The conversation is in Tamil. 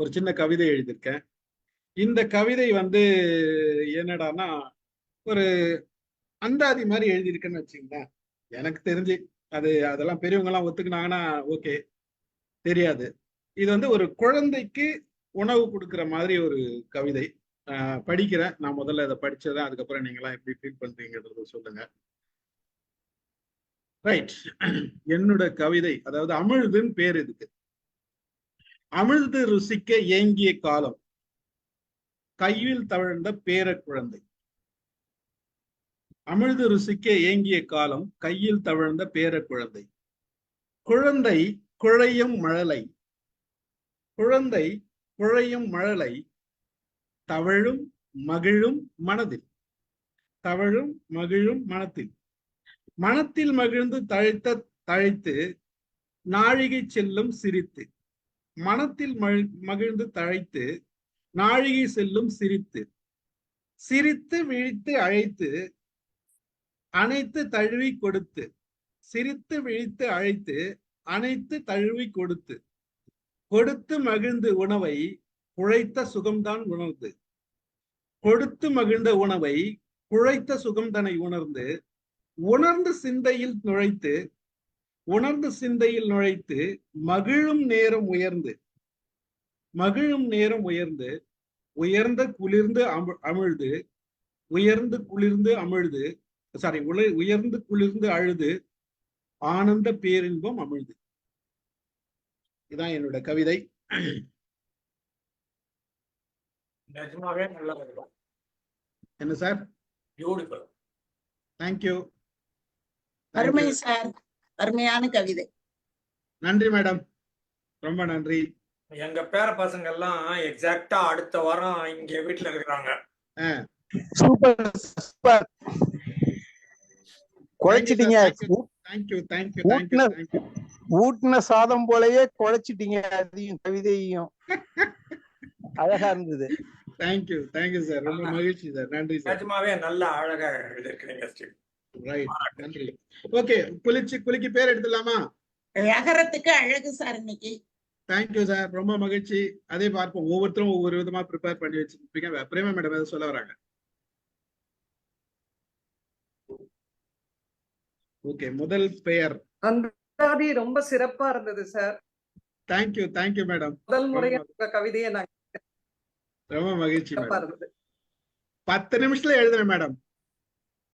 ஒரு சின்ன கவிதை எழுதியிருக்கேன். இந்த கவிதை வந்து என்னடான்னா ஒரு அந்தாதி மாதிரி எழுதியிருக்கேன்னு வச்சுங்களேன் எனக்கு தெரிஞ்சு அது அதெல்லாம் பெரியவங்க எல்லாம் ஒத்துக்கினாங்கன்னா ஓகே தெரியாது. இது வந்து ஒரு குழந்தைக்கு உணவு கொடுக்கிற மாதிரி ஒரு கவிதை. படிக்கிறேன். நான் முதல்ல இதை படிச்சதேன் அதுக்கப்புறம் நீங்களாம் எப்படி ஃபீல் பண்றீங்கன்றத சொல்லுங்க. ரைட் என்னோட கவிதை அதாவது அமிழ்துன்னு பேர் இதுக்கு. அமிழ்து ருசிக்க ஏங்கிய காலம். கையில் தவழ்ந்த பேர குழந்தை. அமிழ்து ருசிக்க ஏங்கிய காலம் கையில் தவழ்ந்த பேர குழந்தை. குழந்தை குழையும் மழலை. குழந்தை குழையும் மழலை தவழும் மகிழும் மனதில். தவழும் மகிழும் மனத்தில். மனத்தில் மகிழ்ந்து தழைத்த தழைத்து நாழிகை செல்லும் சிரித்து. மனத்தில் மகிழ்ந்து தழைத்து நாழிகை செல்லும் சிரித்து. சிரித்து விழித்து அழைத்து அனைத்து தழுவி கொடுத்து. சிரித்து விழித்து அழைத்து அனைத்து தழுவி கொடுத்து. கொடுத்து மகிழ்ந்து உணவை குழைத்த சுகம்தான் உணர்ந்து. கொடுத்து மகிழ்ந்த உணவை குழைத்த சுகம்தனை உணர்ந்து. உணர்ந்து சிந்தையில் நுழைத்து உணர்ந்து சிந்தையில் நுழைத்து மகிழும் நேரம் உயர்ந்து மகிழும் நேரம் உயர்ந்து உயர்ந்த குளிர்ந்து அமு அமிழ்து உயர்ந்து குளிர்ந்து அமிழ்து சாரி உயர்ந்து குளிர்ந்து அழுது ஆனந்த பேரின்பம் அமிழ்து. இதான் என்னோட கவிதை. நிஜமாவே நல்லா இருக்கும் என்ன சார்? பியூட்டிஃபுல் தேங்க்யூ அருமை சார். அருமையான கவிதை. நன்றி மேடம். ரொம்ப நன்றி. எங்க பேர பசங்க எல்லாம் எக்ஸாக்டா அடுத்த வாரம் இங்க வீட்டுல இருக்கிறாங்க. சூப்பர் சூப்பர் குழைச்சிட்டீங்க. தேங்க்யூ தேங்க்யூ ஊட்டின தேங்க்யூ ஊட்டின சாதம் போலயே குழைச்சிட்டீங்க அதையும் கவிதையையும். அழகா இருந்தது. தேங்க்யூ தேங்க்யூ சார் ரொம்ப மகிழ்ச்சி சார் நன்றி சார் நிஜமாவே நல்ல அழகா எழுதிருக்கிறீங்க ஸ்டீவ். ரைட் நன்றி. ஓகே குளிச்சு குளிக்கு பேர் எடுத்துலாமா அகரத்துக்கு அழகு சார் இன்னைக்கு. தேங்க்யூ சார் ரொம்ப மகிழ்ச்சி. அதே பார்ப்போம். ஒவ்வொருத்தரும் ஒவ்வொரு விதமா ப்ரிப்பேர் பண்ணி வச்சிருப்பீங்க. பிரேமா மேடம் ஏதாவது சொல்ல வராங்க? ஓகே முதல் பெயர். அந்தாதி ரொம்ப சிறப்பா இருந்தது சார் தேங்க்யூ தேங்க்யூ மேடம் முதல் முறையா கவிதையை நான் ரொம்ப மகிழ்ச்சி பத்து நிமிஷத்துல எழுதுறேன் மேடம்